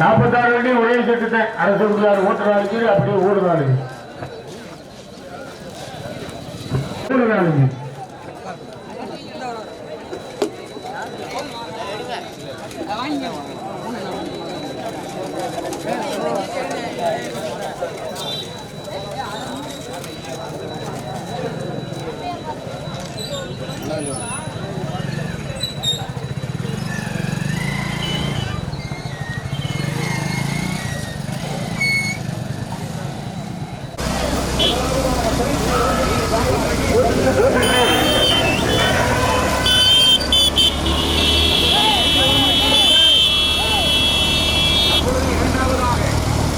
நாற்பத்தாறு வண்டி ஒரே செட்டு அரசு உள்ளார் ஓட்டுறாளுக்கு அப்படியே ஓடுறாளுங்க Thank you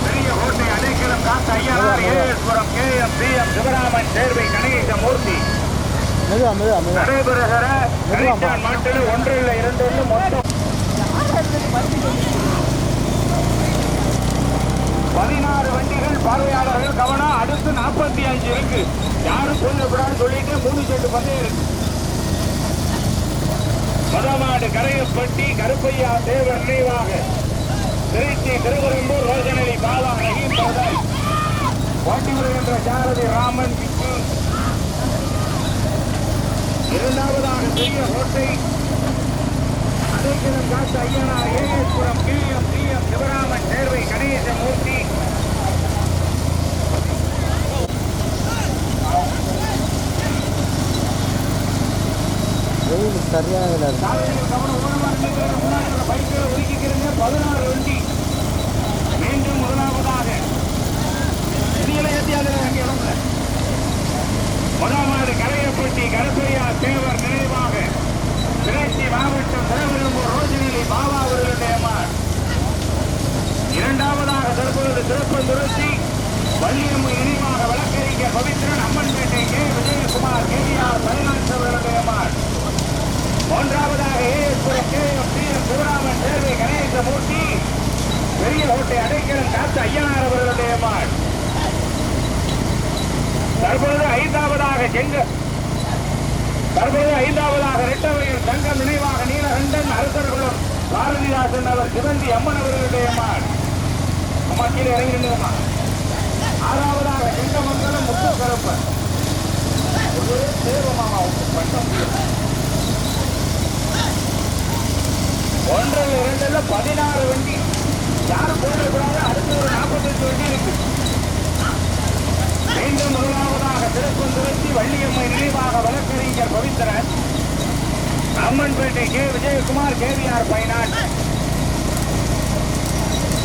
பெரிய கோட்டை அடைக்கலம் காத்த Ayyanar ஏஎஸ்வரம் K M P M Sivaraman Servai Ganesamoorthy மெதுவா மெதுவா மெதுவா நடைபெறுகிற கரிச்சான் மாட்டில் ஒன்று இல்லை இரண்டு இல்லை மொத்தம் பதினாறு வண்டிகள் பார்வையாளர்கள் கவனம் அடுத்து நாற்பத்தி அஞ்சு இருக்கு யாரும் சொல்லக்கூடாதுன்னு சொல்லிட்டு மூணு செட்டு பந்தயம் இருக்கு மதமாடு கரையப்பட்டி கருப்பையா தேவர் நினைவாக திருச்சி திருவரம்பூர் ரோஜனலி பாலா ரஹீம் பிரதர் ஓட்டி வருகின்ற சாரதி ராமன். விஷ்ணு இரண்டாவதாக பெரிய கோட்டை அடைக்கலம் காத்த ஐயனார் ஏஎஸ்புரம் கிளியம் பிஎம் சிவராமன் சேர்வை கணேசமூர்த்தி வெயில் சரியான இதில் இருக்கு சாலையில் கவனம் ஓரமாக இருக்கிற முன்னாடி உள்ள வெயில் சரியாக பதினாறு வண்டி மீண்டும் முதலாவதாக முதலாவது கரையப்பட்டி கருப்பையா தேவர் நினைவாக திருச்சி மாவட்டம் திருவிரும்பூர் ரோஜினிலி பாபா அவர்களுடைய அம்மாள் இரண்டாவதாக தற்பொழுது திருப்பந்துருத்தி வள்ளியம்மு இனிமாக வழக்கறிஞர் பவித்ரன் அம்மன்பேட்டை கே விஜயகுமார் கேஆர் பதினான்கு அவர்களுடைய அம்மாள். மூன்றாவதாக ஏஎஸ்புரம் K M P Servai Ganesamoorthy. பெரிய கோட்டை அடைக்கலம் காத்து ஐயனார் அவர்களுடைய மாள் தற்பொழுது ஐந்தாவதாக செங்க தற்பொழுது ஐந்தாவதாக ரெட்டவையில் தங்கம் நினைவாக நீலகண்டன் அரசர்களும் பாரதிதாசன் அவர் சிவந்தி அம்மன் அவர்களுடைய மாள் அம்மா கீழே இறங்கி நின்றுமா ஆறாவதாக செங்கமங்கலம் முத்து கருப்பன் ஒரே தேவமாமா ஒன்றரை ஒன்றில் இரண்டுல பதினாறு வண்டி. யாரும் போட்டிருக்கிறாங்க அடுத்து ஒரு நாற்பத்தஞ்சு வண்டி இருக்கு. மீண்டும் முதலாவதாக திருப்பந்துருத்தி வள்ளியம்மை நினைவாக வழக்கறிஞர் பவித்திரன் அம்மன்பேட்டை கே. விஜயகுமார் கேவிஆர் பைனாட்.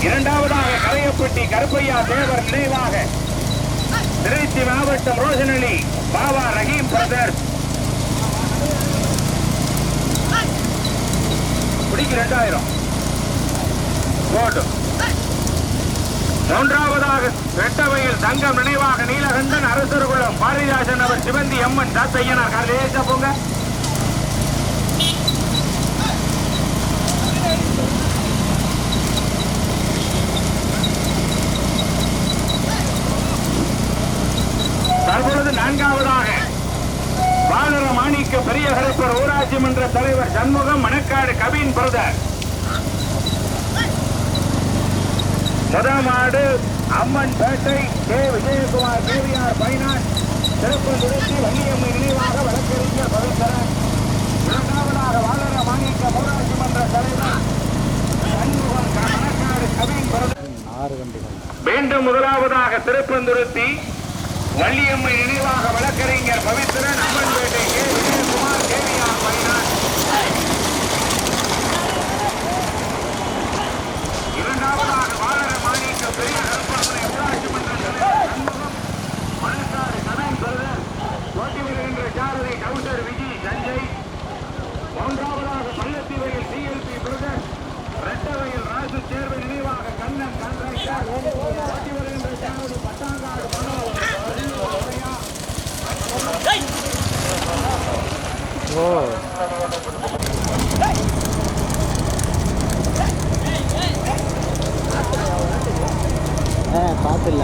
இரண்டாவதாக கரையப்பட்டி கருப்பையா தேவர் நினைவாக திருச்சி மாவட்டம் ரோஜனலி பாபா ரஹீம் பிரதர்ஸ். பிடிக்கு ரெண்டாயிரம். போட்டும் மூன்றாவதாக வெட்டவையில் தங்கம் நினைவாக நீலகண்டன் அரசர்குளம் பாரதிதாசன் அவர் சிவந்தி அம்மன் தாத்தையனார் காலேஜா போங்க தற்பொழுது நான்காவதாக பாலர மாணிக்க பெரிய கருப்பர் ஊராட்சி மன்ற தலைவர் Shanmugam Manakkadu Kavin brother. முதமாடு Amman Pettai K. Vijayakumar KVR finance. சிறப்பு திருப்பந்துருத்தி வன்னியம்மை நினைவாக வழக்கறிஞர் பவித்தரன் இரண்டாவதாக வாழர மாணிக்க ஊராட்சி மன்ற தலைவர் சண்முகம் மணக்காடு கவின் பிரதர். மீண்டும் முதலாவதாக திருப்பந்துருத்தி வள்ளியம்மை நினைவாக வழக்கறிஞர் Pavithran Amman Pettai K Vijayakumar KVR finance இரண்டாவதாக வாழர மாணிக்க பெரிய கருப்பனை ஊராட்சி மன்ற தலைவர் சண்முகம் மணக்காடு கவின் பிரதர் ஓட்டி வருகின்ற சாரதி கவுண்டர் விஜய் சஞ்சய் மூன்றாவதாக பள்ளத்தீவையில் சிஎல்பி பிரதர் ரெட்டவையில் ராசு சேர்வை நினைவாக கண்ணன் கண்ட்ராக்டர் ஓட்டி வருகின்ற சாரதி பட்டாங்காடு மனோ முத்தையா, ஓ. ஆ பார்த்துல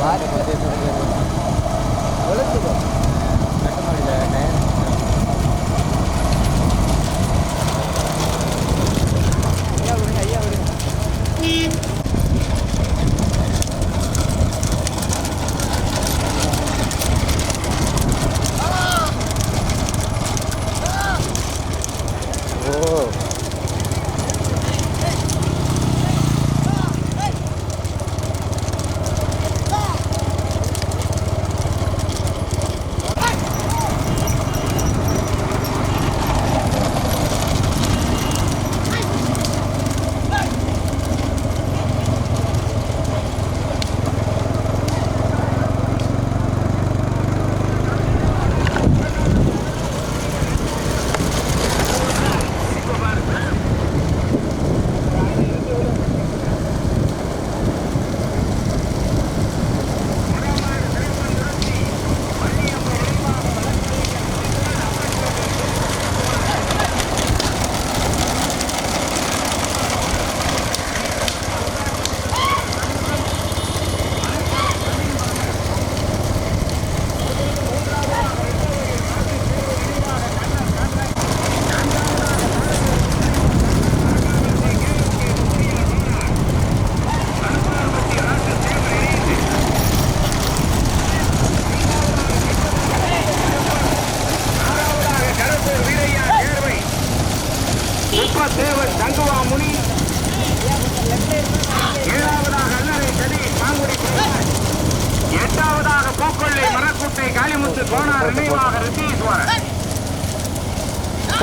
வாரி பற்றி வெளுத்துக்கோ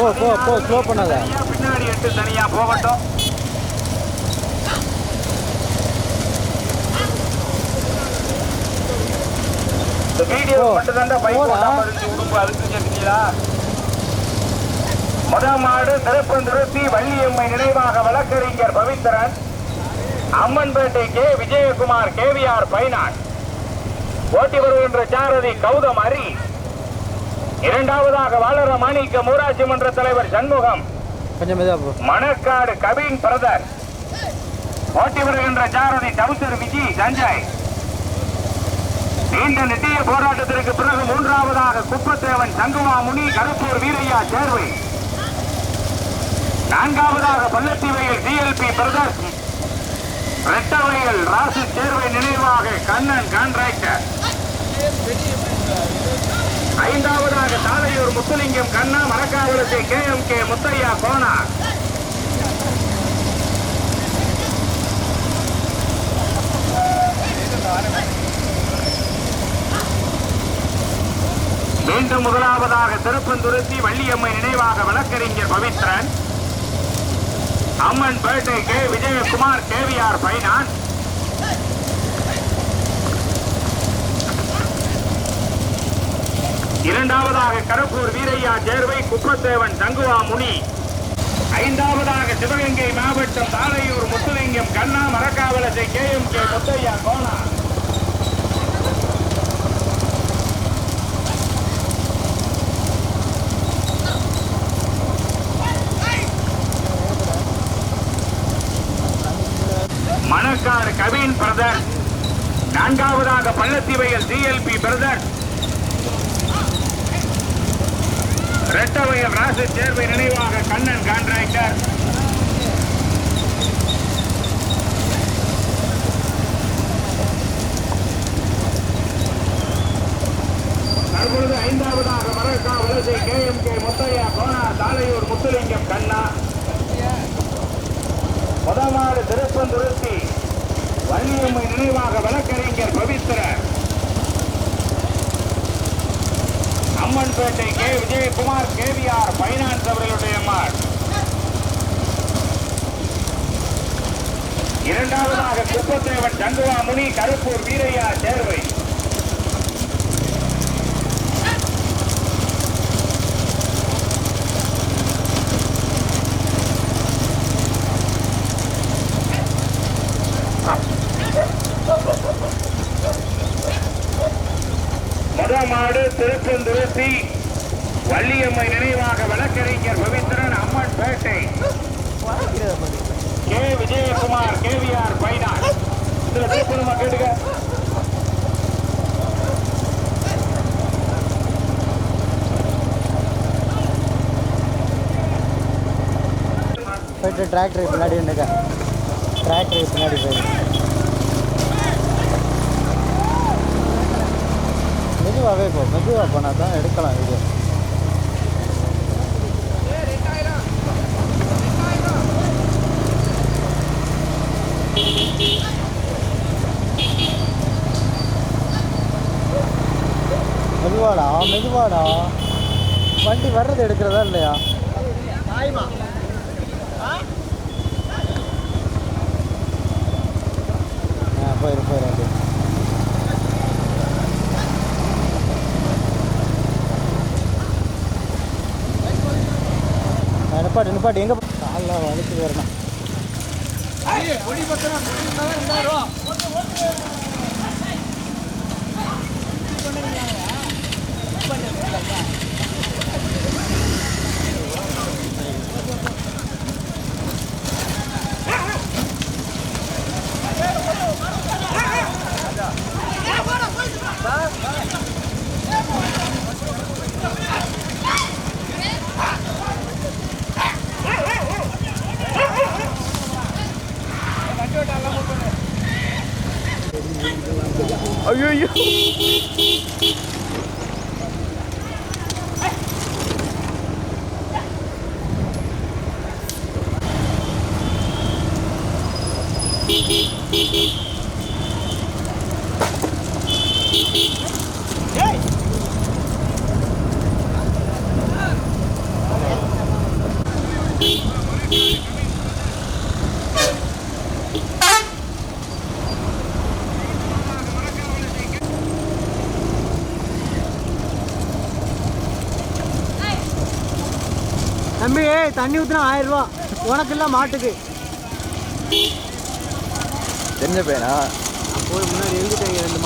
போ போ போ ஸ்லோ பண்ணாத பின்னாடி எட்டு தனியா போகட்டும் வீடியோ போ. மட்டும் தான் பைக். போடாம இருந்து உடுப்பு அழுத்து மாடு திருப்பந்துருத்தி வள்ளியம்மை நினைவாக வழக்கறிஞர் Pavithran Ammanpettai K Vijayakumar KVR finance ஓட்டி வருகின்ற சாரதி கௌதம் அரி இரண்டாவதாக வாளர மாணிக்க ஊராட்சி மன்ற தலைவர் சண்முகம். மணக்காடு கவின் பிரதர். ஓட்டி வருகின்ற சாரதி டவுசர் விஜி சஞ்சய். நீண்ட நித்திய போராட்டத்திற்கு பிறகு மூன்றாவதாக குப்பத்தேவன் சங்குமா முனி கருப்பூர் வீரையா சேர்வை. நான்காவதாக பள்ளத்திவையில் டிஎல்பி பிரதர்ஸ் ரெட்டவையில் ராசு சேர்வை நினைவாக கண்ணன் கான்ட்ராக்டர் ஐந்தாவதாக Thalaiyur Muthulingam Kanna மரக்காவலத்தை K M K Muthaiya Kona மீண்டும் முதலாவதாக திருப்பந்துருத்தி வள்ளியம்மை நினைவாக வழக்கறிஞர் Pavithran. Amman Pettai K Vijayakumar KVR finance. இரண்டாவதாக கரப்பூர் வீரையா சேர்வை குப்பத்தேவன் தங்குவா முனி. ஐந்தாவதாக சிவகங்கை மாவட்டம் Thalaiyur Muthulingam Kanna மரக்காவலத்தை K M K Muthaiya Kona. Manakkadu Kavin brother. நான்காவதாக பள்ளத்திவையல் டிஎல்பி பிரதர். ரெட்டவயல் ராசு தேர்வை நினைவாக கண்ணன் கான்ட்ராக்டர் தற்பொழுது ஐந்தாவதாக Marakkavalasai K M K Muthaiya Kona Thalaiyur Muthulingam Kanna. முதமாடு Thiruppanthuruthi Valliammai நினைவாக வழக்கறிஞர் Pavithrar Ammanpettai K. Vijayakumar KVR finance அவர்களுடைய மாட் இரண்டாவதாக குப்பத்தேவன் தங்குவா முனி கருப்பூர் வீரையா சேர்வை. முதமாடு வள்ளியம்மை நினைவாக வழக்கறிஞர் Pavithran Amman Pettai K. Vijayakumar KVR finance. இதுல திருப்பணமா கேட்டுக்க. போயிட்டு டிராக்டர் பின்னாடி நின்னுக்க டிராக்டர் பின்னாடி போயிடு. மெதுவாகவே போ மெதுவாக போனால் தான் எடுக்கலாம் வீடியோ மெதுவாடா மெதுவாடா. வண்டி வர்றது எடுக்கிறதா இல்லையா? போயிரு போயிரு நிப்பாட்டு நிப்பாட்டு. எங்கே காலில் வலிச்சு வரணும் தம்பி தண்ணி ஊற்றினா ஆயிரம் ரூபா. உனக்கு இல்லை மாட்டுக்கு. தெரிஞ்ச பையனா? போய் முன்னாடி எழுதிட்டாங்க ரெண்டு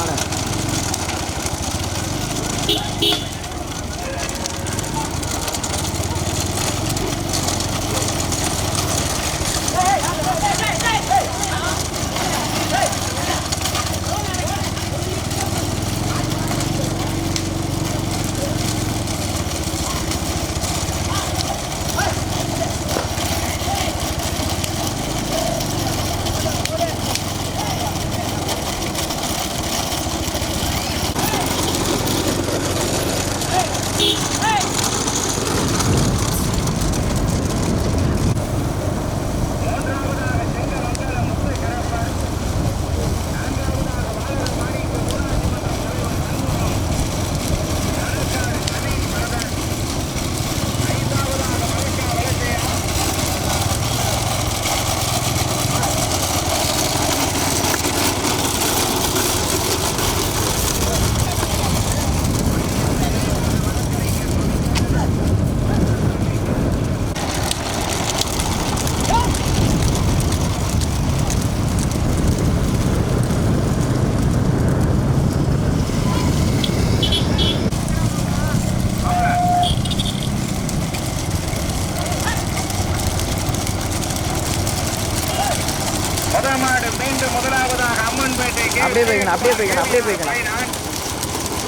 முதமாடு மீண்டும் முதலாவதாக அம்மன்பேட்டை கே. அப்படியே போய்க்கணும், அப்படியே போய்க்கணும், அப்படியே போய்க்கணும். பைனான்.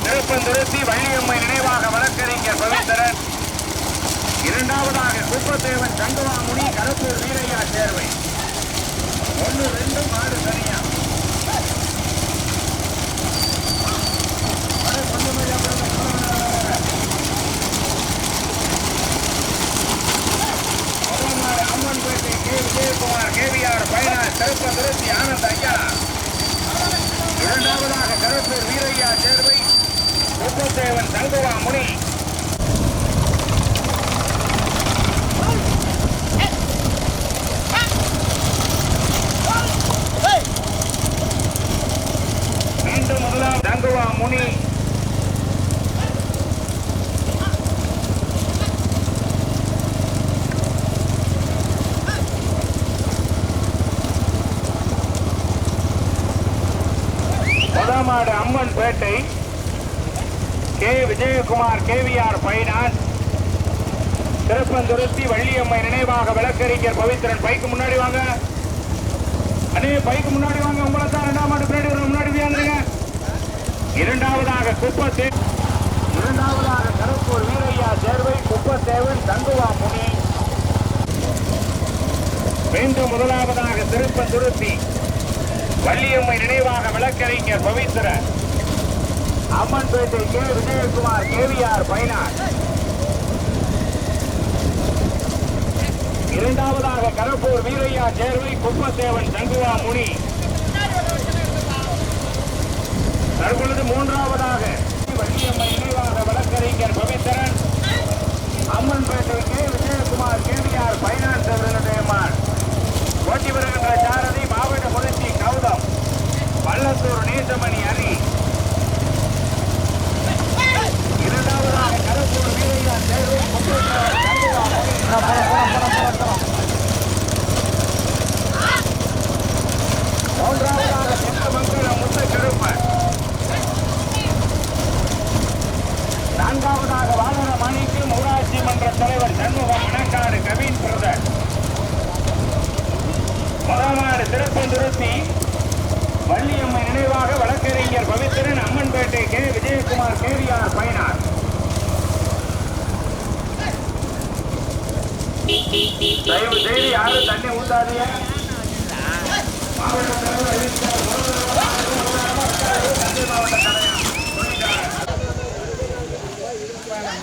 திருப்பந்துருத்தி வள்ளியம்மை நினைவாக வழக்கறிஞர் பவித்தரன் இரண்டாவதாக குப்பத்தேவன் சங்கவாமுனி கருப்பூர் வீரையா சேர்வை. ஒன்று ரெண்டு ஆறு தனியா. முதல்மாடு Ammanpettai K. Vijayakumar KVR finance Thiruppanthuruthi Anand ஐயா. இரண்டாவதாக கருப்பூர் வீரையா சேர்வை. குப்பத்தேவன் தங்குவா முனி. தங்குவா முனி. முதமாடு Ammanpettai. K Vijayakumar KVR finance Thiruppanthuruthi Valliammai நினைவாக விளக்கறிஞர் பவித்திரன் பைக்கு முன்னாடி வாங்க. அண்ணே பைக்கு முன்னாடி வாங்க. உங்களை தான் ரெண்டாம் ஆண்டு பின்னாடி முன்னாடி வியாந்துருங்க இரண்டாவதாக குப்பத்தே இரண்டாவதாக கருப்பூர் வீரையா சேர்வை குப்பத்தேவன் தங்குவா முனி. மீண்டும் முதலாவதாக திருப்பந்துருத்தி வள்ளியம்மை நினைவாக விளக்கறிஞர் Pavithran Ammanpettai K. Vijayakumar KVR finance இரண்டாவதாக கரப்பூர் வீரையா சேர்வை குப்பசேவன் சங்குவா முனி. தற்பொழுது மூன்றாவதாக வள்ளியம்மை நினைவாக வழக்கறிஞர் Pavithran Ammanpettai K. Vijayakumar KVR finance அவர்களுடைய போட்டி ஓட்டி வருகின்ற சாரதி பள்ளத்தூர் நேசமணி அணி. இரண்டாவதாக வீரையா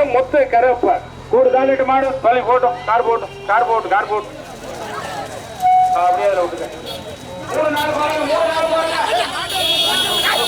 செங்கமங்கலம் முத்து கருப்பன் கூடு தாண்டிட்டு மாடு. பள்ளி போட்டோம். கார் போட்டும். கார் போட்டு கார் போட்டு. அப்படியே அதில் விட்டுங்க மூணு நாலு பாருங்க மூணு நாலு. பாருங்க